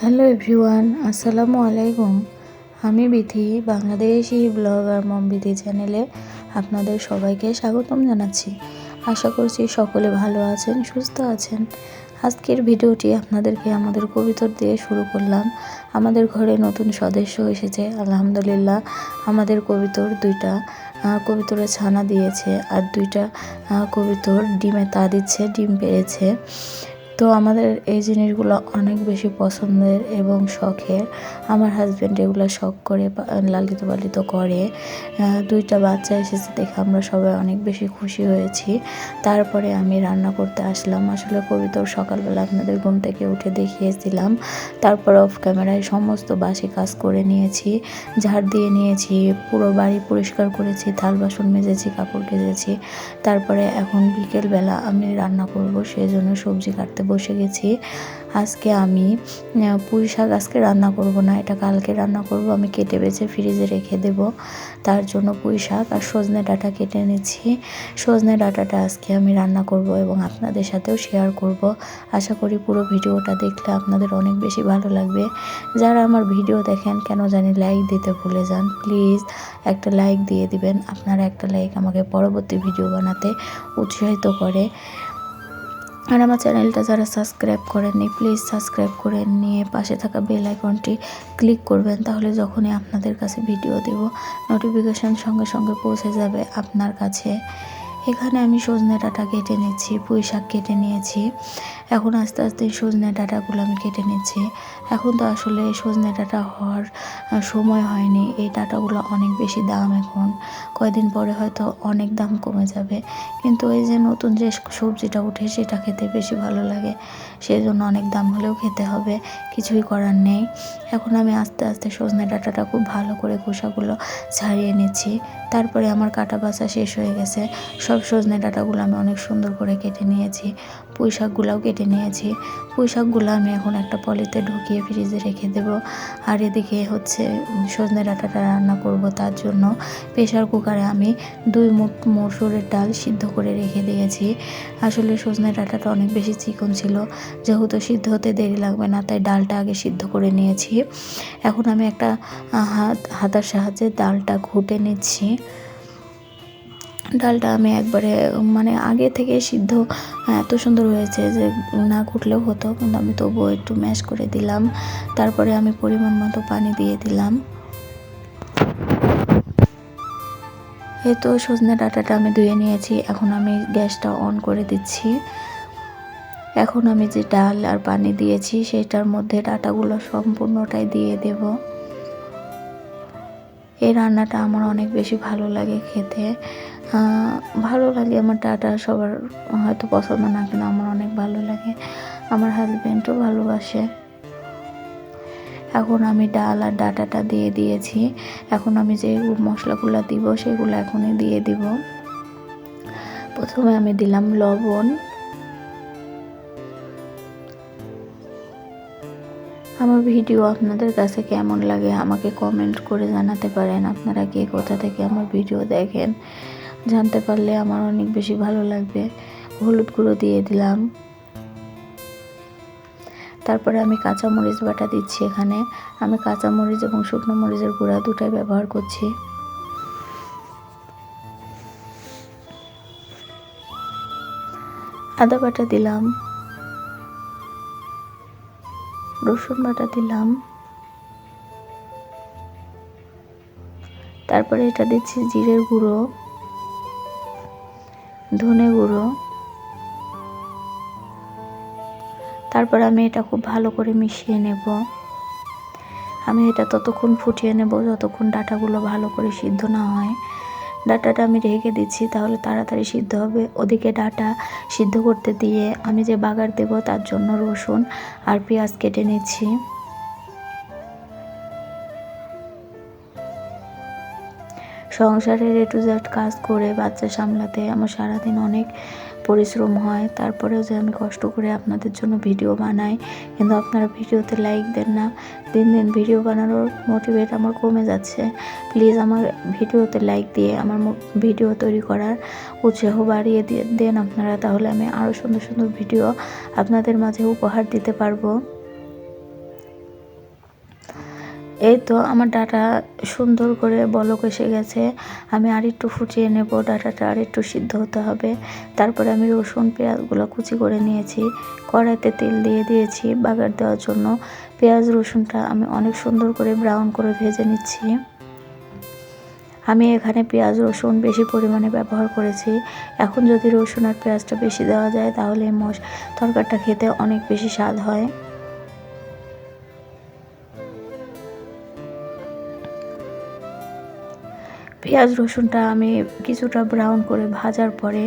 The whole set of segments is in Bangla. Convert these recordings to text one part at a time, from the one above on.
হ্যালো এভরিওয়ান, আসসালামু আলাইকুম। আমি বিথি, বাংলাদেশি ব্লগার মম বিথি চ্যানেলে আপনাদের সবাইকে স্বাগতম জানাচ্ছি। আশা করছি সকলে ভালো আছেন, সুস্থ আছেন। আজকের ভিডিওটি আপনাদেরকে আমাদের কবিতর দিয়ে শুরু করলাম। আমাদের ঘরে নতুন সদস্য এসেছে, আলহামদুলিল্লাহ। আমাদের কবিতর দুইটা কবিতরে ছানা দিয়েছে আর দুইটা কবিতর ডিমে তা দিচ্ছে, ডিম পেয়েছে তো আমাদের এই জিনিসগুলো অনেক বেশি পছন্দের এবং শখের। আমার হাজব্যান্ড এগুলো শখ করে লালিত পালিত করে। দুইটা বাচ্চা এসেছে দেখে আমরা সবাই অনেক বেশি খুশি হয়েছি। তারপরে আমি রান্না করতে আসলাম। আসলে কবিতর সকালবেলা আপনাদের ঘুম থেকে উঠে দেখিয়েছিলাম। তারপর অফ ক্যামেরায় সমস্ত বাসি কাজ করে নিয়েছি। ঝাড় দিয়ে নিয়েছি, পুরো বাড়ি পরিষ্কার করেছি, থাল বাসন মেজেছি, কাপড় কেজেছি। তারপরে এখন বিকেলবেলা আমি রান্না করব সেই জন্য সবজি কাটতে বসে গেছি। আজকে আমি পুঁই শাক আজকে রান্না করব না, এটা কালকে রান্না করব। আমি কেটে বেছে ফ্রিজে রেখে দেব। তার জন্য পুঁই শাক আর সজনে ডাটা কেটে নিচ্ছি। সজনে ডাটাটা আজকে আমি রান্না করব এবং আপনাদের সাথেও শেয়ার করব। আশা করি পুরো ভিডিওটা দেখলে আপনাদের অনেক বেশি ভালো লাগবে। যারা আমার ভিডিও দেখেন, কেন জানি লাইক দিতে ভুলে যান। প্লিজ একটা লাইক দিয়ে দিবেন। আপনারা একটা লাইক আমাকে পরবর্তী ভিডিও বানাতে উৎসাহিত করে। আর আমার চ্যানেলটা যারা সাবস্ক্রাইব করেননি প্লিজ সাবস্ক্রাইব করে নিয়ে পাশে থাকা বেল আইকনটি ক্লিক করবেন, তাহলে যখনই আপনাদের কাছে ভিডিও দেব নোটিফিকেশান সঙ্গে সঙ্গে পৌঁছে যাবে আপনার কাছে। এখানে আমি সজনে ডাঁটা কেটে নিচ্ছি, পুঁই শাক কেটে নিয়েছি। এখন আস্তে আস্তে সজনে ডাঁটাগুলো আমি কেটে নিচ্ছি। এখন তো আসলে সজনে ডাঁটা হওয়ার সময় হয়নি। এই ডাঁটাগুলো অনেক বেশি দাম এখন। কয়দিন পরে হয়তো অনেক দাম কমে যাবে। কিন্তু এই যে নতুন যে সবজিটা উঠে সেটা খেতে বেশি ভালো লাগে। সেই জন্য অনেক দাম হলেও খেতে হবে। কিছুই করার নেই। এখন আমি আস্তে আস্তে সজনে ডাঁটাটা খুব ভালো করে খোসাগুলো ছাড়িয়ে নিচ্ছি। তারপরে আমার কাটা বাছা শেষ হয়ে গেছে। সব সজনে ডাঁটাগুলো আমি অনেক সুন্দর করে কেটে নিয়েছি পুঁই শাকগুলোও কেটে নিয়েছি। পুঁই শাকগুলো আমি এখন একটা পলিতে ঢুকিয়ে ফ্রিজে রেখে দেব। আর এদিকে হচ্ছে সজনে ডাঁটাটা রান্না করব তার জন্য। প্রেশার কুকারে আমি দুই মুঠ মসুরের ডাল সিদ্ধ করে রেখে দিয়েছি। আসলে সজনে ডাঁটাটা অনেক বেশি চিকন ছিল, যেহেতু সিদ্ধ হতে দেরি লাগবে না, তাই ডালটা আগে সিদ্ধ করে নিয়েছি। এখন আমি একটা হাত, হাতার সাহায্যে ডালটা ঘুটে নিচ্ছি। ডালটা আমি একবারে মানে আগে থেকে সিদ্ধ এত সুন্দর হয়েছে যে না ঘুটলেও হতো, কিন্তু আমি তবুও একটু ম্যাশ করে দিলাম। তারপরে আমি পরিমাণ মতো পানি দিয়ে দিলাম। এই তো সজনে ডাটাটা আমি ধুয়ে নিয়েছি, এখন আমি গ্যাসটা অন করে দিচ্ছি। এখন আমি যে ডাল আর পানি দিয়েছি, সেটার মধ্যে ডাটাগুলো সম্পূর্ণটাই দিয়ে দেব। এই রান্নাটা আমার অনেক বেশি ভালো লাগে খেতে। ভালো লাগে আমার ডাটা সবার হয়তো পছন্দ না, কিন্তু আমার অনেক ভালো লাগে। আমার হাজব্যান্ডও ভালোবাসে। এখন আমি ডাল আর ডাটাটা দিয়ে দিয়েছি। এখন আমি যে মশলাগুলো দিব, সেগুলো এখনই দিয়ে দিব। প্রথমে আমি দিলাম লবণ। আমার ভিডিও আপনাদের কাছে কেমন লাগে আমাকে কমেন্ট করে জানাতে পারেন। আপনারা কে কোথা থেকে আমার ভিডিও দেখেন? জানতে পারলে আমার অনেক বেশি ভালো লাগবে। হলুদ গুঁড়ো দিয়ে দিলাম। তারপরে আমি কাঁচা মরিচ বাটা দিচ্ছি এখানে। আমি কাঁচা মরিচ এবং শুকনো মরিচের গুঁড়া দুটাই ব্যবহার করছি। আদা বাটা দিলাম। রসুন বাটা দিলাম। তারপরে এটা দিচ্ছি জিরের গুঁড়ো। ধনে গুঁড়ো। তারপর আমি এটা খুব ভালো করে মিশিয়ে নেব। আমি এটা ততক্ষণ ফুটিয়ে নেব যতক্ষণ ডাটাগুলো ভালো করে সিদ্ধ না হয়। ডাটাটা আমি রেখে দিচ্ছি, তাহলে তাড়াতাড়ি সিদ্ধ হবে। ওদিকে ডাটা সিদ্ধ করতে দিয়ে আমি যে বাগার দেব তার জন্য রসুন আর পেঁয়াজ কেটে নিচ্ছি। সংসারের এ টু জেড কাজ করে বাচ্চা সামলাতে আমার সারাদিন অনেক পরিশ্রম হয়। তারপরেও যে আমি কষ্ট করে আপনাদের জন্য ভিডিও বানাই। কিন্তু আপনারা ভিডিওতে লাইক দেন না। দিন দিন ভিডিও বানানোর মোটিভেট আমার কমে যাচ্ছে। প্লিজ আমার ভিডিওতে লাইক দিয়ে আমার ভিডিও তৈরি করার উৎসাহ বাড়িয়ে দিয়ে দেন আপনারা। তাহলে আমি আরও সুন্দর সুন্দর ভিডিও আপনাদের মাঝে উপহার দিতে পারব। এই তো আমার ডাটা সুন্দর করে বলক এসে গেছে। আমি আর একটু ফুটিয়ে নেব, ডাটাটা আর একটু সিদ্ধ হতে হবে। তারপরে আমি রসুন, পেঁয়াজগুলো কুচি করে নিয়েছি। কড়াইতে তেল দিয়ে দিয়েছি বাগার দেওয়ার জন্য। পেঁয়াজ, রসুনটা আমি অনেক সুন্দর করে ব্রাউন করে ভেজে নিচ্ছি। আমি এখানে পেঁয়াজ, রসুন বেশি পরিমাণে ব্যবহার করেছি। এখন যদি রসুন আর পেঁয়াজটা বেশি দেওয়া যায়, তাহলে মশ, তরকারিটা খেতে অনেক বেশি স্বাদ হয়। পেঁয়াজ রসুনটা আমি কিছুটা ব্রাউন করে ভাজার পরে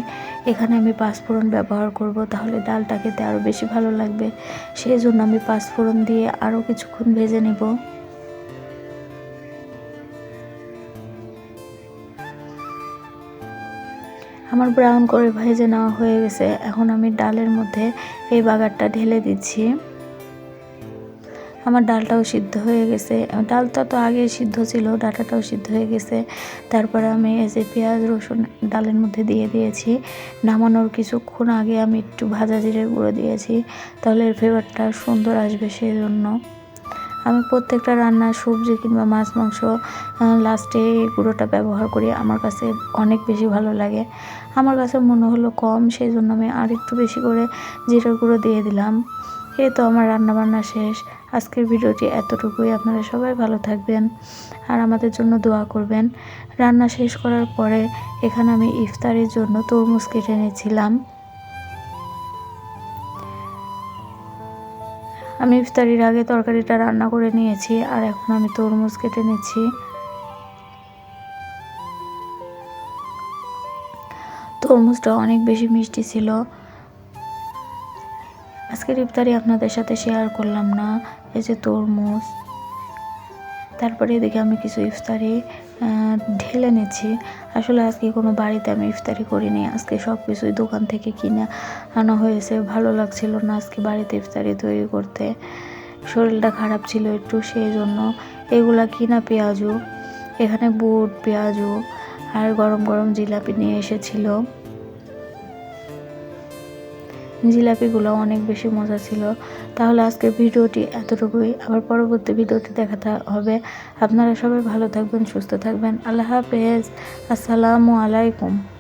এখানে আমি পাঁচফোড়ন ব্যবহার করব, তাহলে ডালটা খেতে আরও বেশি ভালো লাগবে। সেই জন্য আমি পাঁচফোড়ন দিয়ে আরও কিছুক্ষণ ভেজে নেব। আমার ব্রাউন করে ভেজে নেওয়া হয়ে গেছে, এখন আমি ডালের মধ্যে এই বাগারটা ঢেলে দিচ্ছি। আমার ডালটাও সিদ্ধ হয়ে গেছে। ডালটা তো আগে সিদ্ধ ছিল, ডাটাটাও সিদ্ধ হয়ে গেছে। তারপরে আমি এই যে পেঁয়াজ, রসুন ডালের মধ্যে দিয়ে দিয়েছি। নামানোর কিছুক্ষণ আগে আমি একটু ভাজা জিরের গুঁড়ো দিয়েছি, তাহলে এর ফ্লেভারটা সুন্দর আসবে সেই জন্য আমি প্রত্যেকটা রান্নার সবজি কিংবা মাছ, মাংস লাস্টে গুঁড়োটা ব্যবহার করি। আমার কাছে অনেক বেশি ভালো লাগে। আমার কাছে মনে হলো কম সেই জন্য আমি আর একটু বেশি করে জিরের গুঁড়ো দিয়ে দিলাম। এই তো আমার রান্নাবান্না শেষ। আজকের ভিডিওটি এতটুকুই। আপনারা সবাই ভালো থাকবেন আর আমাদের জন্য দোয়া করবেন। রান্না শেষ করার পরে এখানে আমি ইফতারির জন্য তরমুজ কেটে নিয়েছিলাম আমি ইফতারির আগে তরকারিটা রান্না করে নিয়েছি আর এখন আমি তরমুজ কেটে নিচ্ছি। তরমুজটা অনেক বেশি মিষ্টি ছিল। আজকের ইফতারি আপনাদের সাথে শেয়ার করলাম না, এই যে তরমুজ। তারপরে এদিকে আমি কিছু ইফতারি ঢেলে নিচ্ছি। আসলে আজকে কোনো বাড়িতে আমি ইফতারি করিনি, আজকে সব কিছুই দোকান থেকে কিনে আনা হয়েছে। ভালো লাগছিল না আজকে বাড়িতে ইফতারি তৈরি করতে। শরীরটা খারাপ ছিল একটু সেই জন্য এগুলা কিনা পেঁয়াজু, এখানে বুট, পেঁয়াজু আর গরম গরম জিলাপি নিয়ে এসেছিল। জিলাপিগুলো অনেক বেশি মজা ছিল। তাহলে আজকে ভিডিওটি এতটুকুই। আবার পরবর্তী ভিডিওটি দেখাতে হবে। আপনারা সবাই ভালো থাকবেন, সুস্থ থাকবেন। আল্লাহ হাফেজ। আসসালামু আলাইকুম।